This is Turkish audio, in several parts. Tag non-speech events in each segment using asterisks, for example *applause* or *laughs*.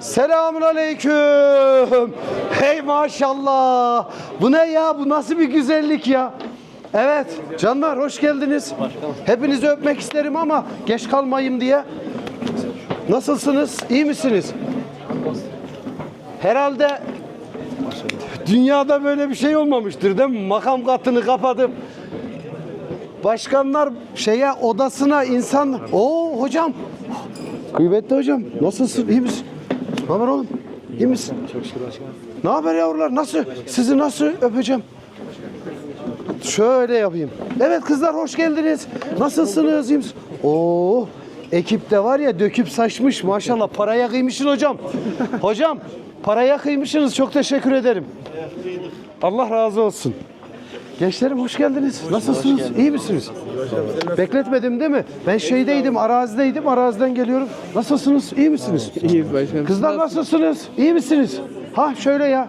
Selamun aleyküm. Hey maşallah. Bu ne ya? Bu nasıl bir güzellik ya? Evet canlar hoş geldiniz. Hepinizi öpmek isterim ama geç kalmayayım diye. Nasılsınız? İyi misiniz? Herhalde dünyada böyle bir şey olmamıştır değil mi? Makam katını kapatıp başkanlar şeye odasına insan... Oo hocam. Kıymetli hocam. Nasılsın? İyi misin? Ne haber oğlum? İyi misin? Çok şükür başkanım. Ne haber yavrular? Nasıl? Sizi nasıl öpeceğim? Şöyle yapayım. Evet kızlar hoş geldiniz. Nasılsınız? İyi? Oo, ekipte var ya döküp saçmış maşallah. Paraya kıymışsın hocam. hocam paraya kıymışsınız. Çok teşekkür ederim. Allah razı olsun. Gençlerim hoş geldiniz. Nasılsınız? İyi misiniz? Bekletmedim değil mi? Ben şeydeydim, arazideydim. Araziden geliyorum. Nasılsınız? İyi misiniz? İyi başkanım. Kızlar nasılsınız? İyi misiniz? Ha şöyle ya.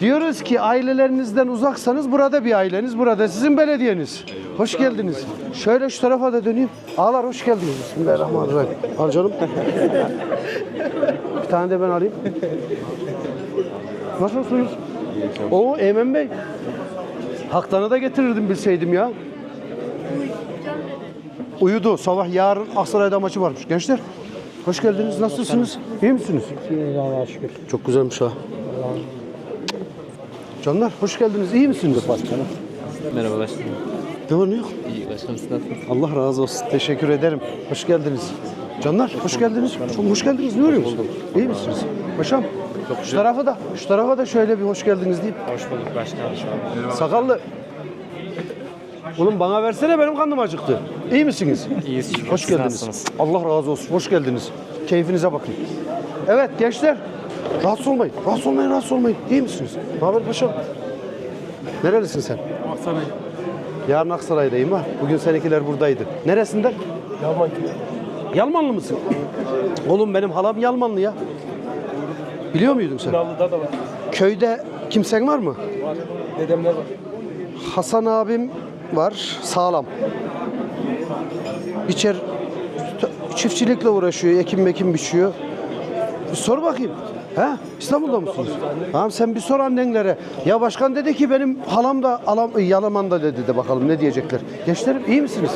Diyoruz ki ailelerinizden uzaksanız burada bir aileniz, burada sizin belediyeniz. Hoş geldiniz. Şöyle şu tarafa da döneyim. Ağlar hoş geldiniz. Bismillahirrahmanirrahim. Al canım. bir tane de ben alayım. Nasılsınız? Oo Eymen Bey. Haktanı da getirirdim bilseydim ya. Uyudu. Sabah yarın Aksaray'da maçı varmış. Gençler hoş geldiniz. Nasılsınız? İyi misiniz? Allah'a şükür. Çok güzelmiş ha. Canlar hoş geldiniz. İyi misiniz? Başkanım. Merhaba başkanım. Ne var ne yok? İyi başkanım siz nasılsınız? Allah razı olsun. Teşekkür ederim. Hoş geldiniz. Canlar hoş geldiniz. Çok hoş geldiniz. Ne arıyorsunuz? İyi misiniz? Paşam. Şu tarafa da, şu tarafa da şöyle bir hoş geldiniz diyeyim. Hoş bulduk başkanım şu an. Sakallı. Oğlum bana versene benim karnım acıktı. İyi misiniz? İyiyiz şükür. Hoş Siz geldiniz. nasılsınız? Allah razı olsun. Hoş geldiniz. Keyfinize bakın. Evet gençler. Rahatsız olmayın. Rahatsız olmayın, rahatsız olmayın. İyi misiniz? Ne haber paşam? Nerelisin sen? Aksaray. Yarın Aksaray'dayım ha. Bugün seninkiler buradaydı. Neresinden? Yalman Yalmanlı mısın? Oğlum benim halam Yalmanlı ya. Biliyor muydun sen? Nallı'da da var. Köyde kimsen var mı? Var. Dedemler var. Hasan abim var. Sağlam. Biçer çiftçilikle uğraşıyor. Ekim mekim biçiyor. Bir sor bakayım. He? İstanbul'da mısınız? Tamam sen bir sor annenlere. Ya başkan dedi ki benim halam da alam, Yalaman'da dedi de bakalım ne diyecekler. Gençlerim iyi misiniz?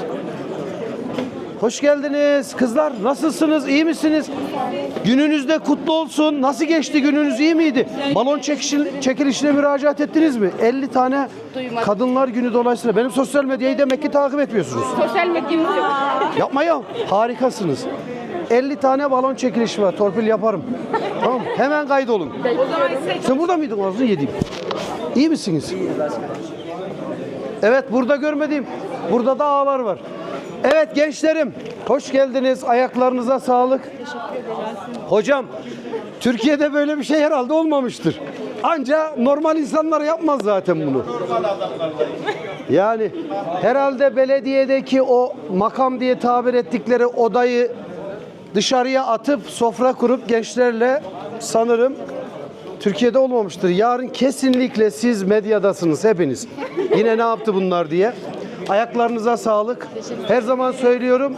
Hoş geldiniz kızlar. Nasılsınız? İyi misiniz? Gününüz de kutlu olsun. Nasıl geçti gününüz? iyi miydi? Balon çekişil, çekilişine müracaat ettiniz mi? 50 tane Duymadım. Kadınlar Günü dolayısıyla benim sosyal medyayı demek ki takip etmiyorsunuz. Sosyal medyamız yok. *laughs* Yapma ya. Harikasınız. 50 tane balon çekilişi var. Torpil yaparım. tamam? Hemen kaydolun. Sen burada mıydın? Ağzını yediğim. İyi misiniz? Evet burada görmediğim. Burada da ağlar var. Evet gençlerim. Hoş geldiniz. Ayaklarınıza sağlık. Hocam Türkiye'de böyle bir şey herhalde olmamıştır. Anca normal insanlar yapmaz zaten bunu. Yani herhalde belediyedeki o makam diye tabir ettikleri odayı dışarıya atıp sofra kurup gençlerle sanırım Türkiye'de olmamıştır. Yarın kesinlikle siz medyadasınız hepiniz. Yine ne yaptı bunlar diye. Ayaklarınıza sağlık. Her zaman söylüyorum.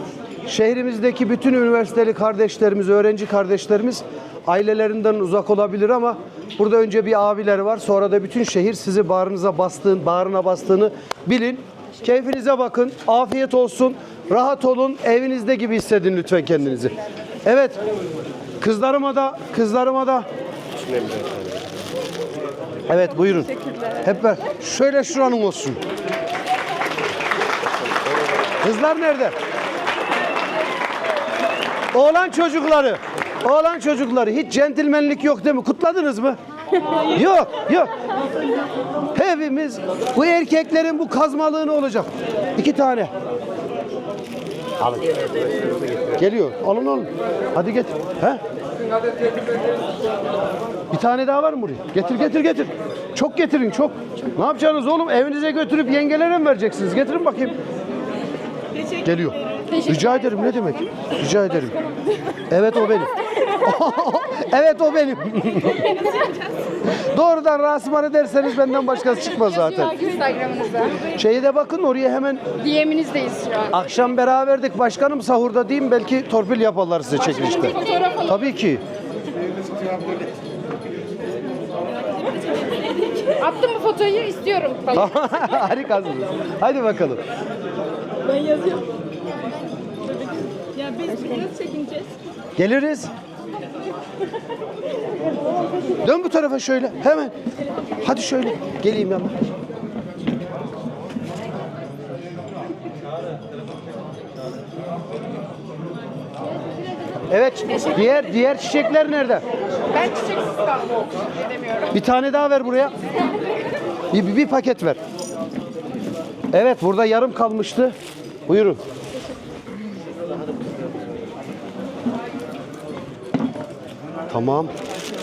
Şehrimizdeki bütün üniversiteli kardeşlerimiz, öğrenci kardeşlerimiz ailelerinden uzak olabilir ama burada önce bir abiler var. Sonra da bütün şehir sizi bağrınıza bastığın, bağrına bastığını bilin. Keyfinize bakın. Afiyet olsun. Rahat olun. Evinizde gibi hissedin lütfen kendinizi. Evet. Kızlarıma da kızlarıma da Evet buyurun. Hep ver. Şöyle şuranın olsun. Kızlar nerede? Oğlan çocukları. Oğlan çocukları. Hiç centilmenlik yok değil mi? Kutladınız mı? yok, yok. Hepimiz bu erkeklerin bu kazmalığını olacak. İki tane. Alın. Geliyor. Alın alın. Hadi getir. He? Bir tane daha var mı buraya? Getir getir getir. Çok getirin çok. Ne yapacaksınız oğlum? Evinize götürüp yengelere mi vereceksiniz? Getirin bakayım. Geliyor. Rica ederim ne demek? Rica ederim. Evet o benim. *laughs* evet o benim. *laughs* Doğrudan rasman ederseniz benden başkası çıkmaz zaten. Instagram'ınıza. Şeyi de bakın oraya hemen DM'inizdeyiz şu an. akşam beraberdik başkanım sahurda diyeyim belki torpil yaparlar size çekilişte. Fotoğraf. Tabii ki. Attım bu fotoğrafı istiyorum. *laughs* Harikasınız. Hadi bakalım. Ben yazıyorum. Ya biz nasıl çekineceğiz? Geliriz. Dön bu tarafa şöyle. Hemen. Hadi şöyle. Geleyim yanına. Evet. Diğer diğer çiçekler nerede? Ben çiçeksiz kaldım. Edemiyorum. Bir tane daha ver buraya. Bir, bir, bir paket ver. Evet burada yarım kalmıştı. Buyurun. Tamam.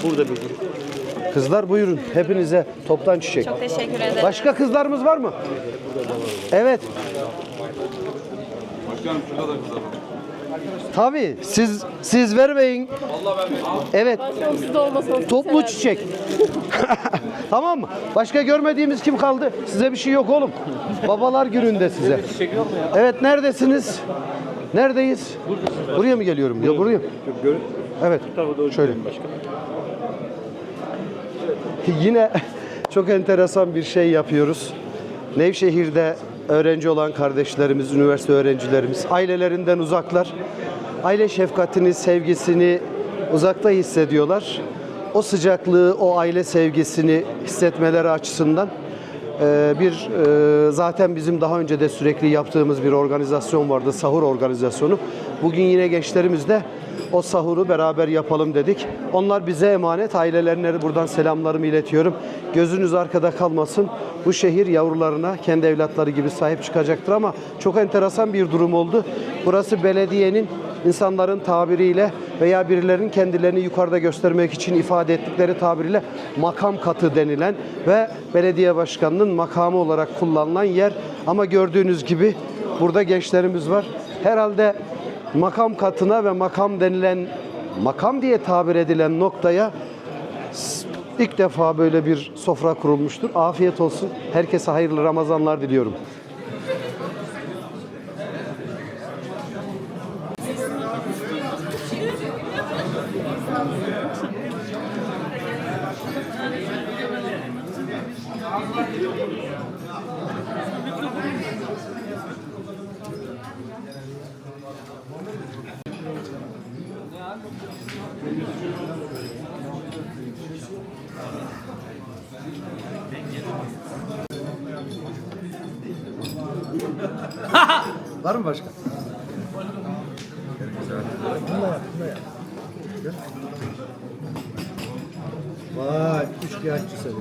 Burada bir Kızlar buyurun. Hepinize toptan çiçek. Çok teşekkür ederim. Başka kızlarımız var mı? Evet. Tabii siz siz vermeyin. Evet. De olmasanız Toplu çiçek. *laughs* tamam mı? Başka görmediğimiz kim kaldı? Size bir şey yok oğlum. Babalar gününde size. Evet neredesiniz? Neredeyiz? Buraya mı geliyorum? Ya buraya. Evet. Şöyle. Yine *laughs* çok enteresan bir şey yapıyoruz. Nevşehir'de öğrenci olan kardeşlerimiz, üniversite öğrencilerimiz ailelerinden uzaklar. Aile şefkatini, sevgisini uzakta hissediyorlar. O sıcaklığı, o aile sevgisini hissetmeleri açısından bir e, zaten bizim daha önce de sürekli yaptığımız bir organizasyon vardı, sahur organizasyonu. Bugün yine gençlerimizle o sahuru beraber yapalım dedik. Onlar bize emanet. Ailelerine buradan selamlarımı iletiyorum. Gözünüz arkada kalmasın. Bu şehir yavrularına kendi evlatları gibi sahip çıkacaktır ama çok enteresan bir durum oldu. Burası belediyenin insanların tabiriyle veya birilerinin kendilerini yukarıda göstermek için ifade ettikleri tabiriyle makam katı denilen ve belediye başkanının makamı olarak kullanılan yer. Ama gördüğünüz gibi burada gençlerimiz var. Herhalde makam katına ve makam denilen makam diye tabir edilen noktaya ilk defa böyle bir sofra kurulmuştur. Afiyet olsun. Herkese hayırlı Ramazanlar diliyorum. Var mı başka? Vay, üçkağıtçı seni.